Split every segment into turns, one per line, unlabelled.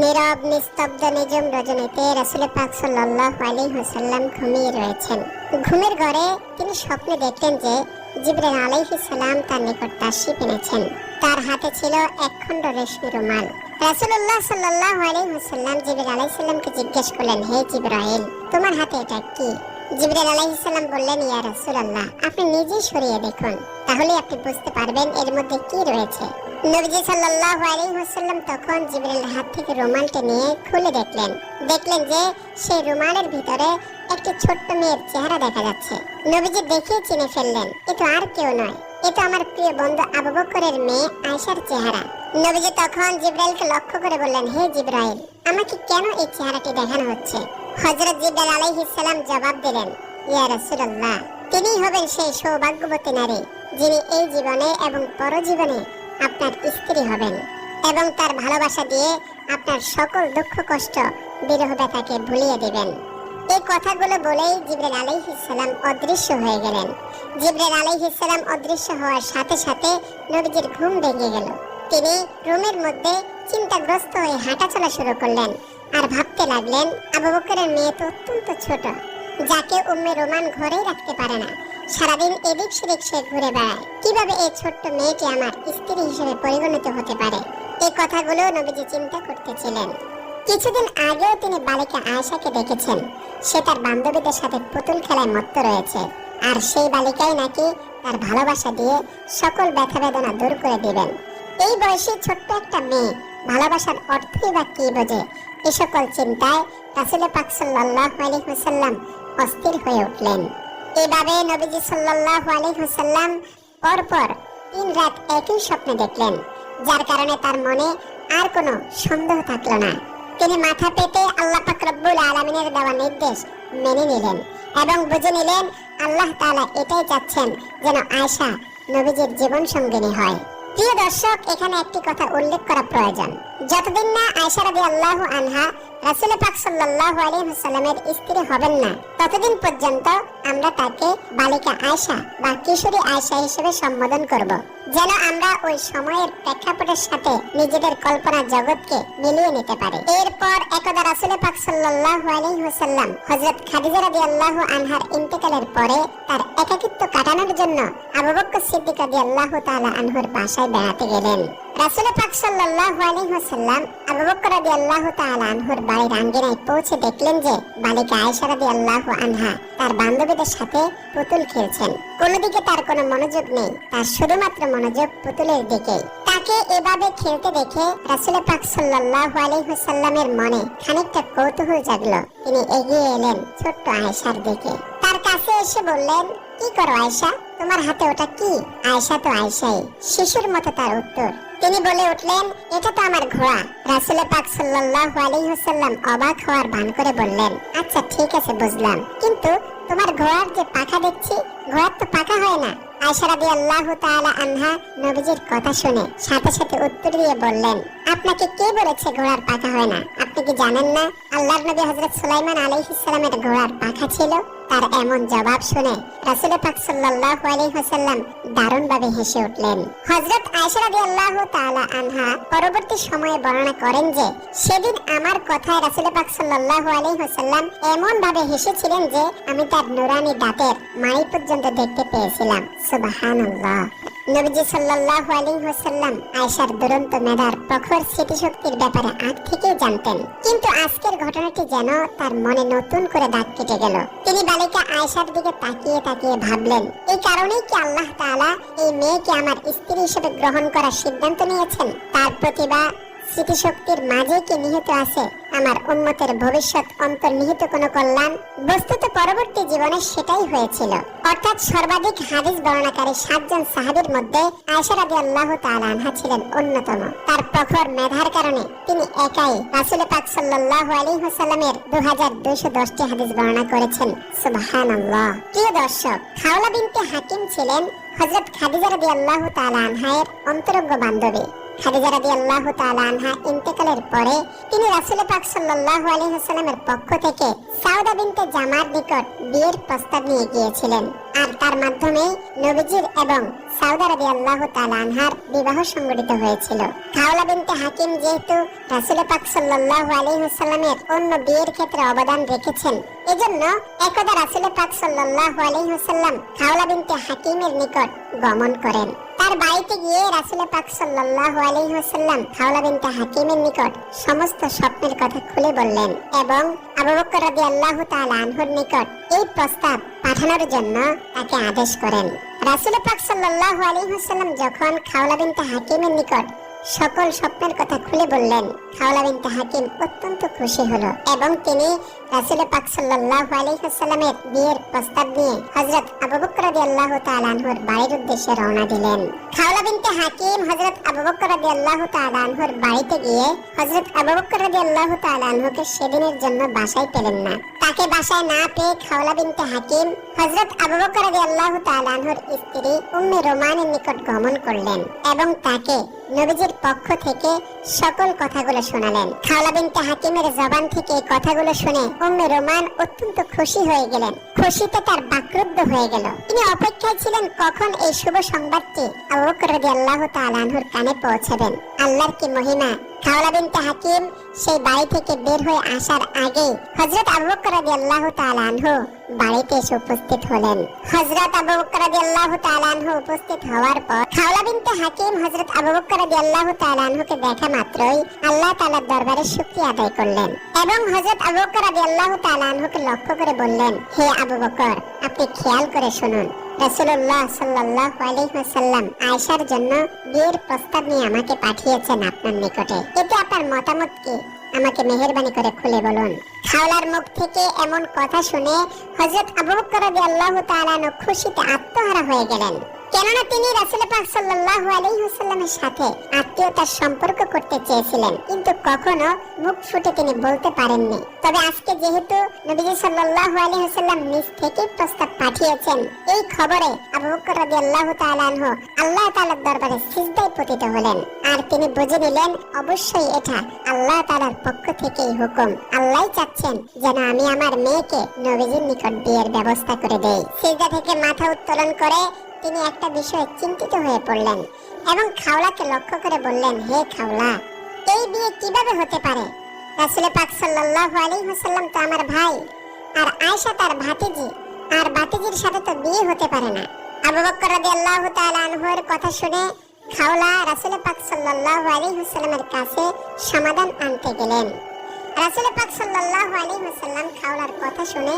নীরব, নিস্তব্ধ নিজম রজনীতে রাসুল পাক সাল্লাল্লাহু আলাইহি ওয়াসাল্লাম ঘুমিয়ে রয়েছেন। ঘুমের ঘরে তিনি স্বপ্নে দেখলেন যে জিবরাইল আলাইহিস সালাম তার নিকট তাশরিফ এনেছেন তার হাতে ছিল একখণ্ড রেশমি রুমাল। রাসূলুল্লাহ সাল্লাল্লাহু আলাইহি ওয়াসাল্লাম জিবরাইল আলাইহিস সালামকে জিজ্ঞেস করলেন, হে জিবরাইল, তোমার হাতে এটা কি? জিবরাইল আলাইহিস সালাম বললেন, ইয়া রাসূলুল্লাহ, আপনি নিজেই সরিয়ে দেখুন। তাহলে আপনি বুঝতে পারবেন এর মধ্যে কি রয়েছে। নবীজি সাল্লাল্লাহু আলাইহি ওয়াসাল্লাম তখন জিবরাইলের হাত থেকে রুমালটা নিয়ে খুলে দেখলেন। দেখলেন যে সেই রুমালের ভিতরে একটি ছোট্ট মেয়ের চেহারা দেখা যাচ্ছে। নবীজি দেখে চিনে ফেললেন, এ তো আর কেউ নয়, এ তো আমার প্রিয় বন্ধু আবু বকরের মেয়ে আয়েশার চেহারা। নবীজি তখন জিব্রাইলকে লক্ষ্য করে বললেন, হে জিব্রাইল, আমাকে কেন এই চেহারাটি দেখানো হচ্ছে? হযরত জিব্রাইল আলাইহিস সালাম জবাব দিলেন, ইয়া রাসূলুল্লাহ, তিনিই হবেন সেই সৌভাগ্যবতী নারী, যিনি এই জীবনে এবং পরজীবনে আপনার স্ত্রী হবেন এবং তার ভালোবাসা দিয়ে আপনার সকল দুঃখ, কষ্ট, বিরহ ব্যথাকে ভুলিয়ে দেবেন। এই কথাগুলো বলেই জিব্রাইল আলাইহিস সালাম অদৃশ্য হয়ে গেলেন। জিব্রাইল আলাইহিস সালাম অদৃশ্য হওয়ার সাথে সাথে নবীজির ঘুম ভেঙে গেল। তিনি রুমের মধ্যে চিন্তাগ্রস্ত হয়ে হাঁটাচলা শুরু করলেন আর ভাবতে লাগলেন, আবু বকরের মেয়ে তো অত্যন্ত ছোট। যাকে উম্মে রোমান ঘরেই রাখতে পারে না। সারাদিন এদিক সেদিক সে ঘুরে বেড়ায়। কীভাবে এই ছোট্ট মেয়েটি আমার স্ত্রী হিসেবে পরিগণিত হতে পারে? এই কথাগুলো নবীজি চিন্তা করতেছিলেন। কিছুদিন আগেও তিনি বালিকা আয়েশাকে দেখেছেন। সে তার বান্ধবীদের সাথে পুতুল খেলায় মত্ত রয়েছে। আর সেই বালিকাই নাকি তার ভালোবাসা দিয়ে সকল ব্যথা বেদনা দূর করে দিবেন। এই বয়সে ছোট্ট একটা মেয়ে ভালোবাসার অর্থই বা কি বোঝে? এ সকল চিন্তায় রাসুল পাক সাল্লাল্লাহু আলাইহি ওয়াসাল্লাম অস্থির হয়ে উঠলেন। এভাবে নবীজি সাল্লাল্লাহু আলাইহি ওয়াসাল্লাম পরপর তিন রাত একই স্বপ্ন দেখলেন, যার কারণে তার মনে আর কোনো সন্দেহ থাকল না। তিনি মাথা পেতে আল্লাহ ফাকরবুল আলমিনের দেওয়া নির্দেশ মেনে নিলেন এবং বুঝে নিলেন আল্লাহ তালা এটাই চাচ্ছেন যেন আয়সা নবীজির জীবন সঙ্গিনী হয়। প্রিয় দর্শক, এখানে একটি কথা উল্লেখ করা প্রয়োজন। যতদিন না আয়সা আয়েশা রাদিয়াল্লাহু আনহা রাসূল পাক সাল্লাল্লাহু আলাইহি ওয়াসাল্লামের স্ত্রী হবেন না, ততদিন পর্যন্ত আমরা তাকে বালিকা আয়েশা বা কিশোরী আয়েশা হিসেবে সম্বোধন করব। যেন আমরা ওই সময়ের প্রেক্ষাপটের সাথে নিজেদের কল্পনা জগৎকে মিলিয়ে নিতে পারি। এরপর একদা রাসূল পাক সাল্লাল্লাহু আলাইহি ওয়াসাল্লাম হযরত খাদিজা রাদিয়াল্লাহু আনহার ইন্তেকালের পরে তার একাকিত্ব কাটানোর জন্য আবু বকর সিদ্দিক রাদিয়াল্লাহু তাআলা আনহুর বাসায় বেড়াতে গেলেন। রাসূল পাক সাল্লাল্লাহু আলাইহি ওয়াসাল্লাম আবু বকর রাদিয়াল্লাহু তাআলা আনহুর বাড়ির আঙ্গিনায় পৌঁছে দেখলেন যে বালিকা আয়েশা রাদিয়াল্লাহু আনহা তার বান্ধবীদের সাথে পুতুল খেলছেন। কোনোদিকে তার কোনো মনোযোগ নেই, তার শুধুমাত্র মনোযোগ পুতুলের দিকেই। তাকে এভাবে খেলতে দেখে রাসূল পাক সাল্লাল্লাহু আলাইহি ওয়াসাল্লামের মনে খানিকটা কৌতূহল জাগলো। তিনি এগিয়ে এলেন ছোট্ট আয়েশার দিকে। তার কাছে এসে বললেন কি করো আয়সা তোমার হাতে ওটা কি? আয়েশা তো আয়েশাই, শিশুর মতো তার উত্তর। তিনি বলে উঠলেন, এটা তো আমার ঘোড়া। রাসুল পাক সাল্লাল্লাহু আলাইহি ওয়াসাল্লাম অবাক হওয়ার ভান করে বললেন আচ্ছা ঠিক আছে, বুঝলাম। কিন্তু তোমার ঘোড়ার যে পাখা দেখছি, ঘোড়ার তো পাখা হয় না। আয়েশা রাদিয়াল্লাহু তাআলা আনহা নবীজির কথা শুনে সাথে সাথে উত্তর দিয়ে বললেন, আপনাকে কে বলেছে ঘোড়ার পাখা হয় না? আপনি কি জানেন না? আল্লাহর নবী হযরত সুলাইমান আলাইহিস সালামের ঘোড়ার পাখা ছিল? তার এমন জবাব শুনে রাসুল পাক সাল্লাল্লাহু আলাইহি ওয়াসাল্লাম দারুণভাবে হেসে উঠলেন। হযরত আয়েশা রাদিয়াল্লাহু তাআলা আনহা পরবর্তী সময়ে বর্ণনা করেন যে, সেদিন আমার কথায় রাসুল পাক সাল্লাল্লাহু আলাইহি ওয়াসাল্লাম এমন ভাবে হেসেছিলেন যে, আমি তার নুরানি দাঁতের মাড়ি পর্যন্ত দেখতে পেয়েছিলাম। সুবহানাল্লাহ। নবীজি সাল্লাল্লাহু আলাইহি ওয়াসাল্লাম আয়েশার দুরন্ত মেধার প্রখর স্মৃতিশক্তির ব্যাপারে আগ থেকেই জানতেন। কিন্তু আজকের ঘটনাটি যেন তার মনে নতুন করে দাগ কেটে গেল। তিনি বালিকা আয়েশার দিকে তাকিয়ে তাকিয়ে ভাবলেন, এই কারণেই কি আল্লাহ তাআলা এই মেয়েকে আমার স্ত্রী হিসেবে গ্রহণ করার সিদ্ধান্ত নিয়েছেন? তার প্রতিভা, স্মৃতিশক্তির মাঝে কি নিহিত আছে? আমার উন্মতের ভবিষ্যৎ অন্তর্নিহিত কোনো কল্যাণ বস্তুত পরবর্তী জীবনে সেটাই হয়েছিল। অর্থাৎ সর্বাধিক হাদিস বর্ণনাকারী সাতজন সাহাবীর মধ্যে আয়েশা রাদিয়াল্লাহু তাআলা আনহা ছিলেন অন্যতম। তার প্রখর মেধার কারণে তিনি একাই রাসূল পাক সাল্লাল্লাহু আলাইহি ওয়াসাল্লামের 2210টি হাদিস বর্ণনা করেছেন। সুবহানাল্লাহ। প্রিয় দর্শক, খাওলা বিনতে হাকিম ছিলেন হযরত খাদিজা রাদিয়াল্লাহু তাআলা আনহায়ের অন্তরঙ্গ বান্ধবী। খাদিজা রাদিয়াল্লাহু তাআলা আনহা ইন্তেকালের পরে তিনি রাসূল পাক সাল্লাল্লাহু আলাইহি ওয়াসাল্লামের পক্ষ থেকে সাউদা বিনতে জামার নিকট বিয়ের প্রস্তাব নিয়ে গিয়েছিলেন। আর তার মাধ্যমে নবীজির এবং সাউদা রাদিয়াল্লাহু তাআলা আনহার বিবাহ সংগঠিত হয়েছিল। খাওলা বিনতে হাকিম যেহেতু রাসূল পাক সাল্লাল্লাহু আলাইহি ওয়াসাল্লামের অন্য বিয়ের ক্ষেত্রে অবদান রেখেছেন, এজন্য একদা রাসূল পাক সাল্লাল্লাহু আলাইহি ওয়াসাল্লাম খাওলা বিনতে হাকিমের নিকট গমন করেন। তার বাড়িতে গিয়ে রাসূল পাক সাল্লাল্লাহু আলাইহি ওয়াসাল্লাম খাওলা বিনতে হাকিমের নিকট সমস্ত স্বপ্নের কথা খুলে বললেন এবং আবু বকর রাদিয়াল্লাহু তাআলা আনহুর নিকট এই প্রস্তাব পাঠানোর জন্য তাকে আদেশ করেন। রাসুল পাক সাল্লাল্লাহু আলাইহি ওয়াসাল্লাম যখন খাওলা বিনতে হাকিমের নিকট সকল স্বপ্নের কথা খুলে বললেন। খাওলা বিনতে হাকিম অত্যন্ত খুশি হলো এবং তিনি রাসূল পাক সাল্লাল্লাহু আলাইহি ওয়াসাল্লামের বিয়ের প্রস্তাব নিয়ে হযরত আবু বকর রাদিয়াল্লাহু তাআলা আনহুর বাড়ির উদ্দেশ্যে রওনা দিলেন। খাওলা বিনতে হাকিম হযরত আবু বকর রাদিয়াল্লাহু তাআলা আনহুর বাড়িতে গিয়ে হযরত আবু বকর রাদিয়াল্লাহু তাআলা আনহুকে সেদিনের জন্য বাসায় পেলেন না। তাকে বাসায় না পেয়ে খাওলা বিনতে হাকিম হযরত আবু বকর রাদিয়াল্লাহু তাআলা স্ত্রী উম্মে রোমানের নিকট গমন করলেন এবং তাকে নবীজির পক্ষ থেকে সকল কথাগুলো শোনালেন। খাওলা বিনতে হাকিমের জবান থেকে কথাগুলো শুনে উম্মে রোমান অত্যন্ত খুশি হয়ে গেলেন। খুশিতে তার বাকরুদ্ধ হয়ে গেল। তিনি অপেক্ষায় ছিলেন কখন এই শুভ সংবাদটি আবু বকর রাদিয়াল্লাহু তাআলা আনহুর কানে পৌঁছাবেন। আল্লাহর কি মহিমা খাওলা বিনতে হাকিম সেই বাড়ি থেকে বের হয়ে আসার আগে হযরত আবু বকর রাদিয়াল্লাহু তাআলা আনহু বাড়িতে এসে উপস্থিত হলেন। হযরত আবু বকর রাদিয়াল্লাহু তাআলা আনহু উপস্থিত হওয়ার পর খাওলা বিনতে হাকিম হযরত আবু বকর রাদিয়াল্লাহু তাআলা আনহুকে দেখা মাত্রই আল্লাহ তাআলার দরবারে শুকরিয়া আদায় করলেন এবং হযরত আবু বকর রাদিয়াল্লাহু তাআলা আনহুকে লক্ষ্য করে বললেন, হে আবু বকর, আপনি খেয়াল করে শুনুন। রাসূলুল্লাহ সাল্লাল্লাহু আলাইহি ওয়াসাল্লাম আয়েশার জন্য বিয়ের প্রস্তাব নিয়ে আমাকে পাঠিয়েছেন আপনার নিকটে। এতে আপনার মতামত কি? আমাকে মেহেরবানি করে খুলে বলুন। খাওলার মুখ থেকে এমন কথা শুনে হযরত আবু বকর রাদিয়াল্লাহু তাআলা খুশিতে আত্মহারা হয়ে গেলেন। কেননা তিনি রাসূল পাক সাল্লাল্লাহু আলাইহি ওয়াসাল্লামের সাথে আত্মীয়তার সম্পর্ক করতে চেয়েছিলেন। কিন্তু কখনো মুখ ফুটে তিনি বলতে পারেননি। তবে আজকে যেহেতু নবীজি সাল্লাল্লাহু আলাইহি ওয়াসাল্লাম নিজ থেকে প্রস্তাব পাঠিয়েছেন, এই খবরে আবু বকর রাদিয়াল্লাহু তাআলা আনহু আল্লাহ তাআলার দরবারে সিজদায় পতিত হলেন। আর তিনি বুঝে নিলেন, অবশ্যই এটা আল্লাহ তাআলার পক্ষ থেকেই হুকুম। আল্লাহই চাচ্ছেন যেন আমি আমার মেয়েকে নবীজির নিকট বিয়ের ব্যবস্থা করে দেই। সিজদা থেকে মাথা উত্তোলন করে তিনি একটা বিষয়ে চিন্তিত হয়ে পড়লেন এবং খাওলাকে লক্ষ্য করে বললেন, হে খাওলা, এই বিয়ে কীভাবে হতে পারে? রাসূল পাক সাল্লাল্লাহু আলাইহি ওয়াসাল্লাম তো আমার ভাই, আর আয়েশা তার ভাতিজি, আর ভাতিজির সাথে তো বিয়ে হতে পারে না। আবু বকর রাদিয়াল্লাহু তাআলা আনহুর কথা শুনে খাওলা রাসূল পাক সাল্লাল্লাহু আলাইহি ওয়াসাল্লামের কাছে সমাধান আনতে গেলেন। রাসূল পাক সাল্লাল্লাহু আলাইহি ওয়াসাল্লাম খাওলার কথা শুনে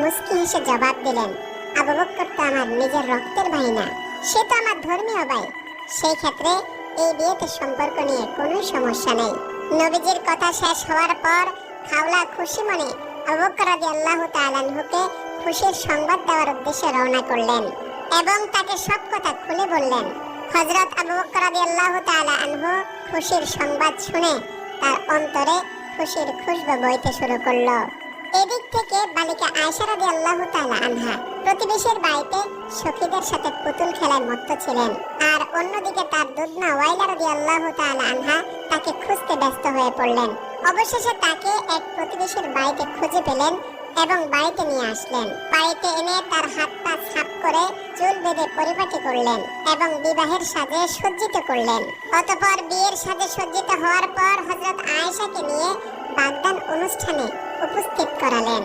মুস্কি হেসে জবাব দিলেন আবু বকর তো আমার নিজের রক্তের ভাই না সে তো আমার ধর্মীয় ভাই। সেই ক্ষেত্রে এই বিয়েতে সম্পর্ক নিয়ে কোনো সমস্যা নেই। নবীজির কথা শেষ হওয়ার পর খাওলা খুশি মনে আবু তাআলা আনহুকে খুশির সংবাদ দেওয়ার উদ্দেশ্যে রওনা করলেন এবং তাকে সব কথা খুলে বললেন। হজরত আবু বকর রাদিয়াল্লাহু তাআলা আনহু খুশির সংবাদ শুনে তার অন্তরে খুশির খুশবু বইতে শুরু করল। এদিক থেকে বালিকা আয়েশা রাদিয়াল্লাহু তাআলা আনহা প্রতিবেশীর বাড়িতে সখীদের সাথে পুতুল খেলায় মত্ত ছিলেন। আর অন্যদিকে তার দুধনা ওয়াইলা রাদিয়াল্লাহু তাআলা আনহা তাকে খুঁজতে ব্যস্ত হয়ে পড়লেন। অবশেষে তাকে এক প্রতিবেশীর বাড়িতে খুঁজে পেলেন এবং বাড়িতে নিয়ে আসলেন। বাড়িতে এনে তার হাত পা ছাপ করে চুল বেঁধে পরিপাটি করলেন এবং বিবাহের সাজে সজ্জিত করলেন। অতপর বিয়ের সাজে সজ্জিত হওয়ার পর হযরত আয়েশাকে নিয়ে বাগদান অনুষ্ঠানে উপস্থিত করালেন।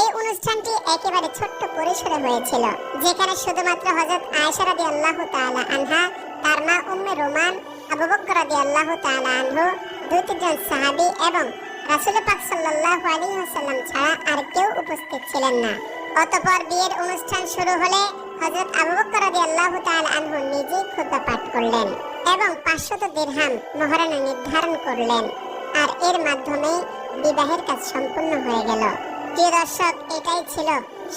এই অনুষ্ঠানটি একেবারে ছোট্ট পরিসরে হয়েছিল, যেখানে শুধুমাত্র হযরত আয়েশা রাদিয়াল্লাহু তাআলা আনহা, তার মা উম্মে রোমান, আবু বকর রাদিয়াল্লাহু তাআলা আনহু, দুই তিনজন সাহাবী এবং রাসূল পাক সাল্লাল্লাহু আলাইহি ওয়াসাল্লাম ছাড়া আর কেউ উপস্থিত ছিলেন না। অতপর বিয়ের অনুষ্ঠান শুরু হলে হযরত আবু বকর রাদিয়াল্লাহু তাআলা আনহু নিজেই খুতবা পাঠ করলেন এবং 500 দিরহাম মহারণা নির্ধারণ করলেন। আর এর মাধ্যমে বিবাহের কাজ সম্পূর্ণ হয়ে গেল। প্রিয় দর্শক, এটাই ছিল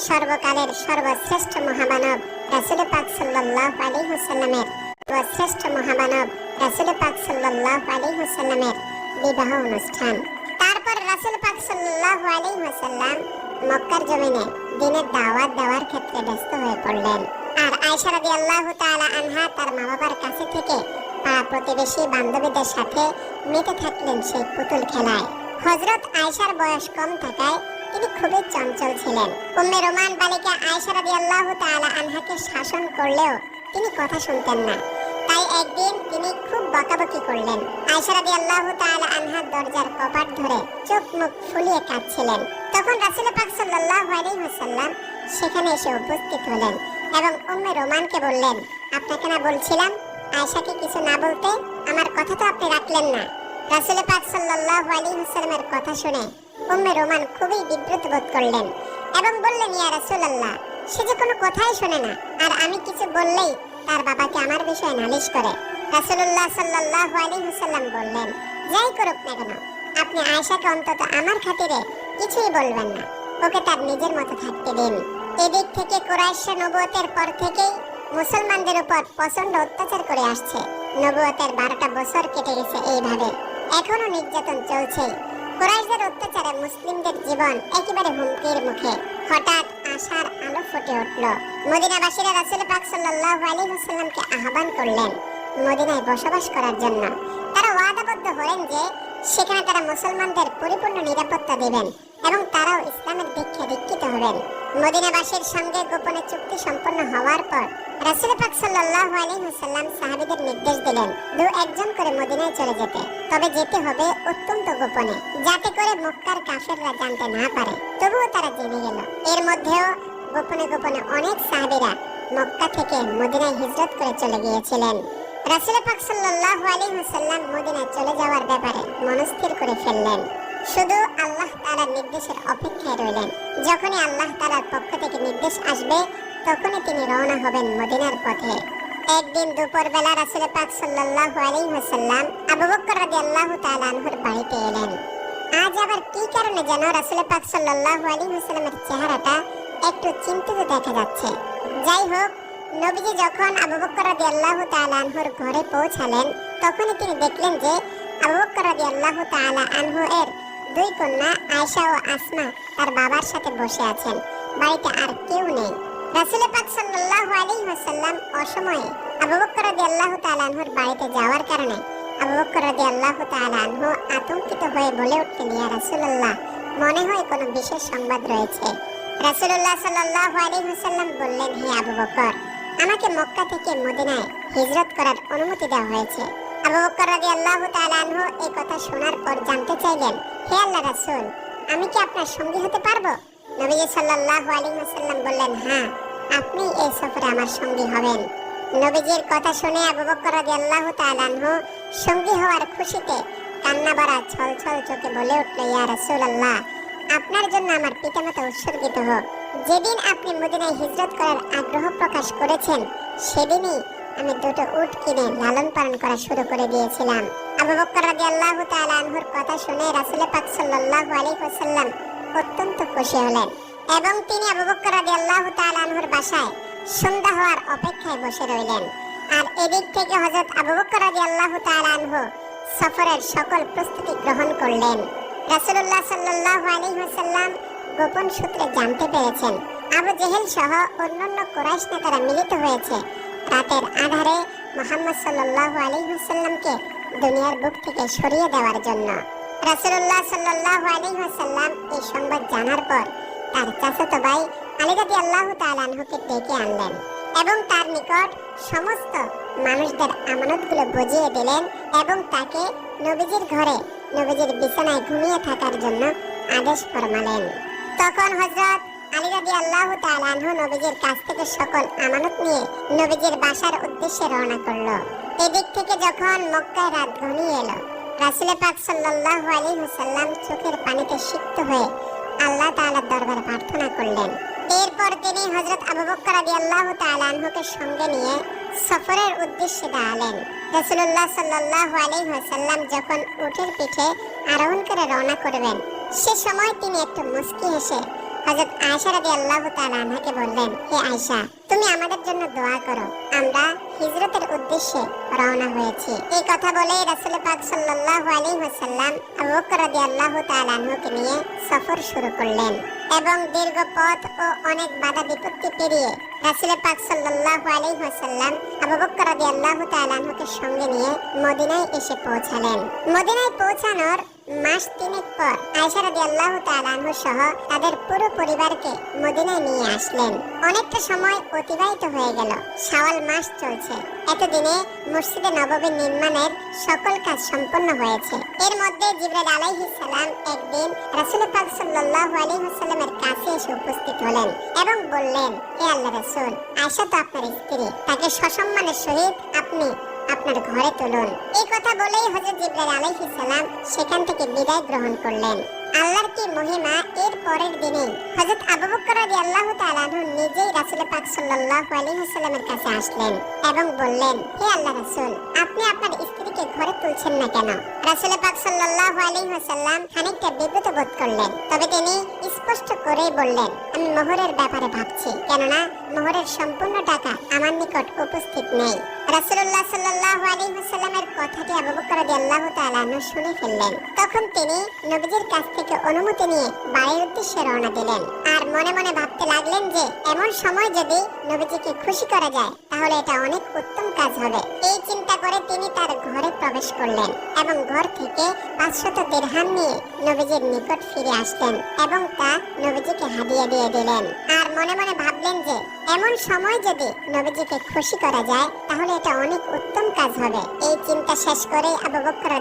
সর্বকালের সর্বশ্রেষ্ঠ মহামানব রাসূল পাক সাল্লাল্লাহু আলাইহি ওয়াসাল্লামের। সর্বশ্রেষ্ঠ মহামানব রাসূল পাক সাল্লাল্লাহু আলাইহি ওয়াসাল্লামের বিবাহ অনুষ্ঠান। তারপর রাসূল পাক সাল্লাল্লাহু আলাইহি ওয়াসাল্লাম মক্কার জমিনে দিনের দাওয়াত দেওয়ার ক্ষেত্রে ব্যস্ত হয়ে পড়লেন। আর আয়েশা রাদিয়াল্লাহু তাআলা আনহা তার মা বাবার কাছে থেকে প্রতিবেশী বান্ধবীদের সাথে মেতে থাকলেন সেই পুতুল খেলায়। হজরত আয়সার বয়স কম থাকায় তিনি খুবই চঞ্চল ছিলেন। উম্মে রোমান বালিকা আয়সা আল্লাহ তাআলা আনহাকে শাসন করলেও তিনি কথা শুনতেন না। তাই একদিন তিনি খুব বকাবকি করলেন। আয়সা রাদিয়াল্লাহু তাআলা আনহার দরজার কপাট ধরে চোখ মুখ ফুলিয়ে কাঁদছিলেন। তখন রাসূল পাক সাল্লাল্লাহু আলাইহি ওয়াসাল্লাম সেখানে এসে উপস্থিত হলেন এবং উম্মে রোমানকে বললেন, আপনাকে না বলছিলাম আয়সাকে কিছু না বলতে আমার কথা তো আপনি রাখলেন না। রাসূল পাক সাল্লাল্লাহু আলাইহি ওয়াসাল্লামের কথা শুনে উম্মে রোমান খুবই বিব্রত বোধ করলেন এবং বললেন, ইয়া রাসূলুল্লাহ, সে যে কোনো কথাই শোনে না। আর আমি কিছু বললেই তার বাবাকে আমার বিষয়ে নালিশ করে। রাসূলুল্লাহ সাল্লাল্লাহু আলাইহি ওয়াসাল্লাম বললেন, যাই করুক না কেন, আপনি আয়েশাকে অন্তত আমার খাতিরে কিছুই বলবেন না। ওকে তার নিজের মতো থাকতে দিন। এদিক থেকে কুরাইশা নবুয়তের পর থেকেই মুসলমানদের উপর প্রচণ্ড অত্যাচার করে আসছে। নবুয়তের বারোটা বছর কেটে গেছে এইভাবে। এখনও নির্যাতন চলছে। কুরাইশদের অত্যাচারে মুসলিমদের জীবন একেবারে হুমকির মুখে। হঠাৎ আশার আলো ফুটে উঠল। মদিনাবাসীরা রাসূল পাক সাল্লাল্লাহু আলাইহি ওয়াসাল্লামকে আহ্বান করলেন মদিনায় বসবাস করার জন্য। তারা ওয়াদাবদ্ধ হলেন যে সেখানে তারা মুসলমানদের পরিপূর্ণ নিরাপত্তা দেবেন এবং তারাও ইসলামের দীক্ষা দীক্ষিত হবেন। মদিনাবাসীর সঙ্গে গোপনে চুক্তি সম্পন্ন হওয়ার পর রাসূল পাক সাল্লাল্লাহু আলাইহি ওয়াসাল্লাম সাহাবীদের নির্দেশ দিলেন, দু একজন করে মদিনায় চলে যেতে। তবে যেতে হবে অত্যন্ত গোপনে, যাতে করে মক্কার কাফেররা জানতে না পারে। তবুও তারা জেনে গেল। এর মধ্যেও গোপনে গোপনে অনেক সাহাবীরা মক্কা থেকে মদিনায় হিজরত করে চলে গিয়েছিলেন। রাসূল পাক সাল্লাল্লাহু আলাইহি ওয়াসাল্লাম মদিনায় চলে যাওয়ার ব্যাপারে মনস্থির করে ফেললেন। শুধু আল্লাহ তাআলার নির্দেশের অপেক্ষায় রইলেন। যখনই আল্লাহ তাআলার পক্ষ থেকে নির্দেশ আসবে, তখনই তিনি রওনা হবেন মদিনার পথে। একদিন দুপুরবেলা রাসূল পাক সাল্লাল্লাহু আলাইহি ওয়াসাল্লাম আবু বকর রাদিয়াল্লাহু তাআলা আনহুর বাড়িতে এলেন। আজ আবার কি কারণে যেন রাসূল পাক সাল্লাল্লাহু আলাইহি ওয়াসাল্লামের চেহারাটা একটু চিন্তিত দেখা যাচ্ছে। যাই হোক, নবীজি যখন আবু বকর রাদিয়াল্লাহু তাআলা আনহুর ঘরে পৌঁছালেন, তখনই তিনি দেখলেন যে আবু বকর রাদিয়াল্লাহু তাআলা আনহু এর দুই কন্যা আয়েশা ও আসমা তার বাবার সাথে বসে আছেন। বাড়িতে আর কেউ নেই। রাসূল পাক সাল্লাল্লাহু আলাইহি ওয়াসাল্লাম অসময়ে আবু বকর রাদিয়াল্লাহু তাআলা আনহুর বাড়িতে যাওয়ার কারণে আবু বকর রাদিয়াল্লাহু তাআলা আনহু আতঙ্কিত হয়ে বলে উঠলেন, ইয়া রাসূলুল্লাহ, মনে হয় কোনো বিশেষ সংবাদ রয়েছে? রাসূলুল্লাহ সাল্লাল্লাহু আলাইহি ওয়াসাল্লাম বললেন, হে আবু বকর, আমাকে মক্কা থেকে মদিনায় হিজরত করার অনুমতি দেওয়া হয়েছে। আবু বকর রাদিয়াল্লাহু তাআলা আনহু এই কথা শোনার পর জানতে চাইলেন, হে আল্লাহ রাসূল, আমি কি আপনার সঙ্গী হতে পারব? নবীজি সাল্লাল্লাহু আলাইহি ওয়াসাল্লাম বললেন হ্যাঁ আপনি এই সফরে আমার সঙ্গী হবেন। নবীজির কথা শুনে আবু বকর রাদিয়াল্লাহু তাআলা আনহু সঙ্গী হওয়ার খুশিতে কান্না ভরা ছল ছল চোখে বলে উঠল, ইয়া রাসূলুল্লাহ, আপনার জন্য আমার পিতামাতা উৎসর্গিত হোক। যেদিন আপনি মদিনায় হিজরত করার আগ্রহ প্রকাশ করেছেন, সেদিনই আমি দুটো উট কিনে লালন পালন করা শুরু করে দিয়েছিলাম। আবু বকর রাদিয়াল্লাহু তাআলা আনহুর কথা শুনে রাসূল পাক সাল্লাল্লাহু আলাইহি অত্যন্ত খুশি হলেন এবং তিনি আবু বকর রাদিয়াল্লাহু তাআলা আনহুর বাসায় সন্ধ্যা হওয়ার অপেক্ষায় বসে রইলেন। আর এদিক থেকে হযরত আবু বকর রাদিয়াল্লাহু তাআলা আনহু সফরের সকল প্রস্তুতি গ্রহণ করলেন। রাসূলুল্লাহ সাল্লাল্লাহু আলাইহি ওয়াসাল্লাম গোপন সূত্রে জানতে পেরেছেন, আবু জেহেল সহ অন্যান্য কুরাইশ নেতারা মিলিত হয়েছে রাতের আধারে মুহাম্মদ সাল্লাল্লাহু আলাইহি ওয়াসাল্লামকে দুনিয়ার বুক থেকে সরিয়ে দেওয়ার জন্য। রাসূলুল্লাহ সাল্লাল্লাহু আলাইহি ওয়াসাল্লাম এই সংবাদ জানার পর তার চাচাতো ভাই আলী রাদিয়াল্লাহু তাআলা আনহুকে ডেকে আনলেন এবং তার নিকট সমস্ত মানুষদের আমানতগুলো বুঝিয়ে দিলেন এবং তাকে নবীজির ঘরে, নবীজির বিছানায় ঘুমিয়ে থাকার জন্য আদেশ ফরমালেন। তখন হযরত আলী রাদিয়াল্লাহু তাআলা আনহু নবীজির কাছ থেকে সকল আমানত নিয়ে নবীজির বাসার উদ্দেশ্যে রওনা করল। এদিক থেকে যখন মক্কায় রাত ঘনিয়ে এলো রাসূল পাক সাল্লাল্লাহু আলাইহি ওয়াসাল্লাম চোখের পানিতে সিক্ত হয়ে আল্লাহ তাআলার দরবারে প্রার্থনা করলেন। এরপর তিনি হযরত আবু বকর রাদিয়াল্লাহু তাআলা আনহুকে সঙ্গে নিয়ে সফরের উদ্দেশ্যে দাঁড়ালেন। রাসূলুল্লাহ সাল্লাল্লাহু আলাইহি ওয়াসাল্লাম যখন উটের পিঠে আরোহণ করে রওনা করবেন, সে সময় তিনি একটু মুস্কি হেসে হযরত আয়েশা রাদিয়াল্লাহু তাআলা আনহাকে বললেন, হে আয়েশা, তুমি আমাদের জন্য দোয়া করো। আমরা হিজরতের উদ্দেশ্যে রওনা হয়েছি। এই কথা বলে রাসূল পাক সাল্লাল্লাহু আলাইহি ওয়াসাল্লাম আবু বকর রাদিয়াল্লাহু তাআলা নিয়ে সফর শুরু করলেন এবং দীর্ঘ পথ ও অনেক বাধা বিপত্তি পেরিয়ে রাসূল পাক সাল্লাল্লাহু আলাইহি ওয়াসাল্লাম আবু বকর রাদিয়াল্লাহু তাআলা সঙ্গে নিয়ে মদিনায় এসে পৌঁছালেন। মদিনায় পৌঁছানোর মাস তিনেক পর আয়েশা রাদিয়াল্লাহু তাআলা আনহু সহ তাদের পুরো পরিবারকে মদিনায় নিয়ে আসলেন। অনেকটা সময় অতিবাহিত হয়ে গেল। শাওয়াল মাস চলছে। এতদিনে মসজিদে নববী নির্মাণের সকল কাজ সম্পন্ন হয়েছে। এর মধ্যে জিবরাইল আলাইহিস সালাম একদিন রাসূল পাক সাল্লাল্লাহু আলাইহি ওয়াসাল্লামের কাছে এসে উপস্থিত হলেন এবং বললেন হে আল্লাহ রাসূল, আয়েশা তো আপনার স্ত্রী। তাকে সসম্মানের সহিত আপনি আপনার ঘরে তুলুন। এই কথা বলেই হজরত জিবরাইল আলাইহিস সালাম সেখান থেকে বিদায় গ্রহণ করলেন। আল্লাহর কি মহিমা এর পরের দিনে হযরত আবু বকর রাদিয়াল্লাহু তাআলা নিজেই রাসূল পাক সাল্লাল্লাহু আলাইহি ওয়াসাল্লামের কাছে আসলেন এবং বললেন, হে আল্লাহ রাসূল, আপনি আপনার স্ত্রীকে ঘরে তুলছেন না কেন? রাসূল পাক সাল্লাল্লাহু আলাইহি ওয়াসাল্লাম খানিকটা বিব্রত বোধ করলেন। তবে তিনি স্পষ্ট করেই বললেন, আমি মোহরের ব্যাপারে ভাবছি। কেননা মোহরের সম্পূর্ণ টাকা আমার নিকট উপস্থিত নেই। রাসূলুল্লাহ সাল্লাল্লাহু আলাইহি ওয়াসাল্লামের কথাটি আবু বকর রাদিয়াল্লাহু তাআলা শুনে ফেললেন। তখন তিনি নবীজির কাছ থেকে অনুমতি নিয়ে বাড়ির উদ্দেশ্যে রওনা দিলেন। আর মনে মনে ভাবতে লাগলেন যে, এমন সময় যদি নবীজিকে খুশি করা যায়, তাহলে এটা অনেক উত্তম কাজ হবে। এই চিন্তা করে তিনি তার ঘরে প্রবেশ করলেন এবং ঘর থেকে পাঁচশত দিরহাম নিয়ে নবীজির নিকট ফিরে আসলেন এবং তা নবীজিকে হাদিয়া দিয়ে দিলেন। আর মনে মনে ভাবলেন যে, এমন সময় যদি নবীজিকে খুশি করা যায়, তাহলে এটা অনেক উত্তম কাজ হবে। এই চিন্তা শেষ করে আবু বকর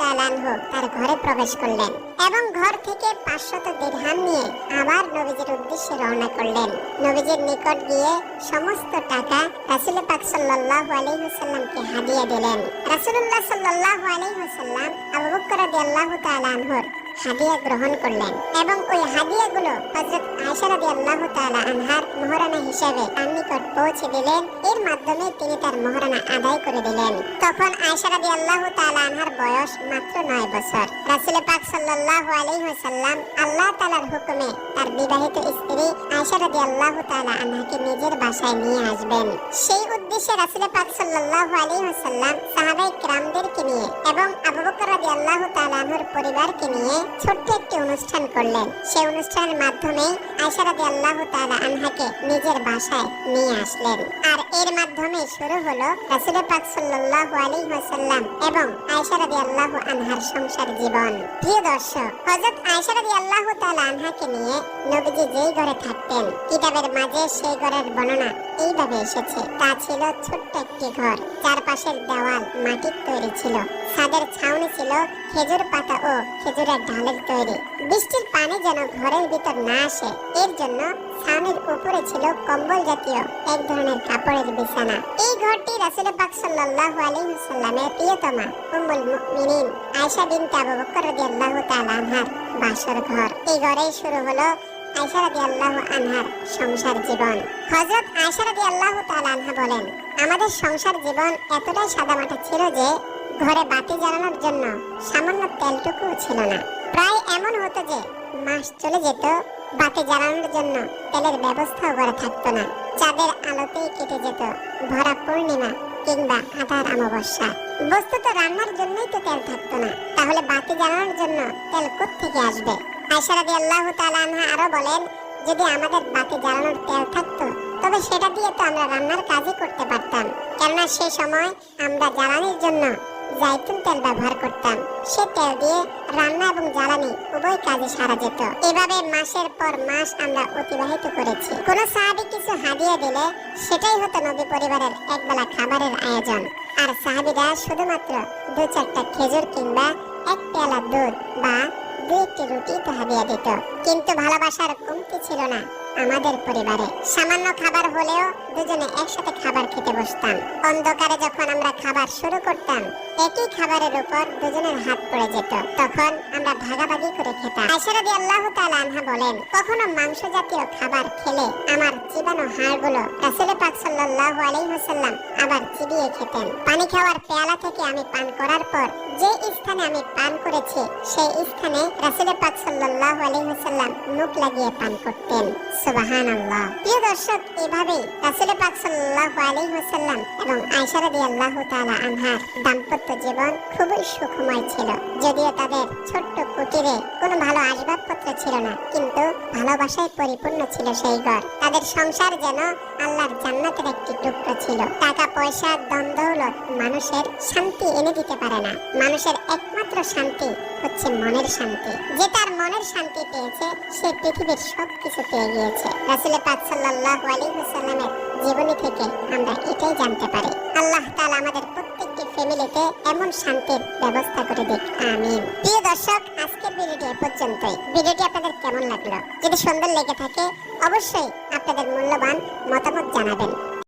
তাআলা আনহু তার ঘরে প্রবেশ করলেন এবং ঘর থেকে পাঁচশত দিরহাম নিয়ে আবার নবীজির উদ্দেশ্যে রওনা করলেন। নবীজির নিকট গিয়ে সমস্ত টাকা রাসুল পাক সাল্লাল্লাহু আলাইহি ওয়াসাল্লামকে হাদিয়া দিলেন। রাসূলুল্লাহ সাল্লাল্লাহু আলাইহি ওয়াসাল্লাম আবু বকর রাদিয়াল্লাহু তাআলা আনহুর হাদিয়া গ্রহণ করলেন। এবং ওই হাদিয়াগুলো হযরত আয়েশা রাদিয়াল্লাহু তাআলা আনহার মোহরানা হিসেবে তার নিকট পৌঁছে দিলেন। এর মাধ্যমে তিনি তার মোহরানা আদায় করে দিলেন। তখন আয়েশা রাদিয়াল্লাহু তাআলা আনহার বয়স মাত্র 9 বছর। রাসূল পাক সাল্লাল্লাহু আলাইহি ওয়াসাল্লাম আল্লাহ তাআলার হুকুমে তার বিবাহিত স্ত্রী আয়েশা রাদিয়াল্লাহু তাআলা আনহাকে নিজের বাসায় নিয়ে আসবেন। সেই উদ্দেশ্যে রাসূল পাক সাল্লাল্লাহু আলাইহি ওয়াসাল্লাম সাহাবায়ে কিরামদেরকে নিয়ে এবং আবু বকর রাদিয়াল্লাহু তাআলা আনহুর পরিবারকে নিয়ে ছোট্ট একটি অনুষ্ঠান করলেন। সেই অনুষ্ঠানের মাধ্যমে আয়েশা রাদিয়াল্লাহু তাআলা আনহাকে নিজের বাসায় নিয়ে আসলেন। আর এর মাধ্যমে শুরু হলো রাসূল পাক সাল্লাল্লাহু আলাইহি ওয়াসাল্লাম এবং আয়েশা রাদিয়াল্লাহু আনহার সংসার জীবন। প্রিয় দর্শক, হযরত আয়েশা রাদিয়াল্লাহু তাআলা আনহাকে নিয়ে নবীজি যেই ঘরে থাকতেন, কিতাবের মাঝে সেই ঘরের বর্ণনা এইভাবে এসেছে। তা ছিল ছোট্ট একটি ঘর চারপাশের দেওয়াল মাটির তৈরি ছিল। ছাদের ছাউনি ছিল খেজুর পাতা ও খেজুরের ঢালের তৈরি। বৃষ্টির পানি যেন ঘরের ভিতর না আসে, এর জন্য ছাউনির উপরে ছিল কম্বল জাতীয় এক ধরনের কাপড়ের বিছানা। এই ঘরটি রাসূল পাক সাল্লাল্লাহু আলাইহি ওয়াসাল্লামের প্রিয়তমা উম্মুল মুমিনিন আয়েশা বিনতে আবু বকর রাদিয়াল্লাহু তাআলা আনহার বাসর ঘর। এই ঘরেই শুরু হলো আয়েশা রাদিয়াল্লাহু আনহার সংসার জীবন। হযরত আয়েশা রাদিয়াল্লাহু তাআলা আনহা বলেন, আমাদের সংসার জীবন এতটাই সাদামাটা ছিল যে ঘরে বাতি জ্বালানোর জন্য সামান্য তেলটুকুও ছিল না। প্রায় এমন হতো যে মাস চলে যেত বাতি জ্বালানোর জন্য, তেলের ব্যবস্থাও করা থাকতো না। চাঁদের আলোতেই কেটে যেত ভরা পূর্ণিমা কিংবা আধার অমাবস্যা। বস্তুত রান্নার জন্যই তো তেল থাকতো না। তাহলে বাতি জ্বালানোর জন্য তেল থেকে আসবে? আয়সা রাদিয়াল্লাহু তাআলা আনহা আরও বলেন, যদি আমাদের বাতি জ্বালানোর তেল থাকতো, তবে সেটা দিয়ে তো আমরা রান্নার কাজই করতে পারতাম। কেননা সে সময় আমরা জ্বালানির জন্য জাইতুন তেল ব্যবহার করতাম। সে তেল দিয়ে রান্না এবং জ্বালানি উভয় কাজে সারা যেত। এভাবে মাসের পর মাস আমরা অতিবাহিত করেছি। কোন সাহাবি কিছু হাদিয়া দিলে সেটাই হতো নবী পরিবারের একবেলা খাবারের আয়োজন। আর সাহাবিরা শুধুমাত্র দু চারটা খেজুর কিংবা এক পেয়ালা দুধ বা দু একটি রুটি তো হাদিয়া দিত। কিন্তু ভালোবাসার কমতি ছিল না আমাদের পরিবারে। সামান্য খাবার হলেও দুজনে একসাথে খাবার খেতে বসতাম। অন্ধকারে যখন আমরা খাবার শুরু করতাম, একই খাবারের উপর দুজনের হাত পড়ে যেত। তখন আমরা ভাগাভাগি করে খেতাম। আয়সা রাদিয়াল্লাহু তাআলা আনহা বলেন, কখনো মাংস জাতীয় খাবার খেলে আমার চিবানো হাড়গুলো রাসূল পাক সাল্লাল্লাহু আলাইহি ওয়াসাল্লাম আবার চিবিয়ে খেতেন। পানি খাওয়ার পেয়ালা থেকে আমি পান করার পর, যে স্থানে আমি পান করেছি, সেই স্থানে রাসূল পাক সাল্লাল্লাহু আলাইহি ওয়াসাল্লাম মুখ লাগিয়ে পান করতেন। সুবহানাল্লাহ। প্রিয় দর্শক, এভাবেই রাসূল পাক সাল্লাল্লাহু আলাইহি ওয়াসাল্লাম এবং আয়েশা রাদিয়াল্লাহু তাআলা আনহার দাম্পত্য জীবন খুবই সুখময় ছিল। যদিও তাদের ছোট্ট কুটিরে কোনো ভালো আসবাবপত্র ছিল না, কিন্তু ভালোবাসায় পরিপূর্ণ ছিল সেই ঘর। তাদের সংসার যেন আল্লাহর জান্নাতের একটি টুকরো ছিল। টাকা পয়সা দ্বন্দ্বলত মানুষের শান্তি এনে দিতে পারে না। মানুষের একমাত্র শান্তি হচ্ছে মনের শান্তি। যে তার মনের শান্তি পেয়েছে, সে পৃথিবীর সব কিছু পেয়ে গিয়েছে। রাসুল পাক সাল্লাল্লাহু আলাইহি ওয়াসাল্লামের জীবনী থেকে আমরা এটাই জানতে পারি। আল্লাহ তাআলা আমাদের প্রত্যেকটি ফ্যামিলিতে এমন শান্তির ব্যবস্থা করে দিক। আমিন। প্রিয় দর্শক, আজকের ভিডিওটি এ পর্যন্তই। ভিডিওটি আপনাদের কেমন লাগল? যদি সুন্দর লেগে থাকে, অবশ্যই আপনাদের মূল্যবান মতামত জানাবেন।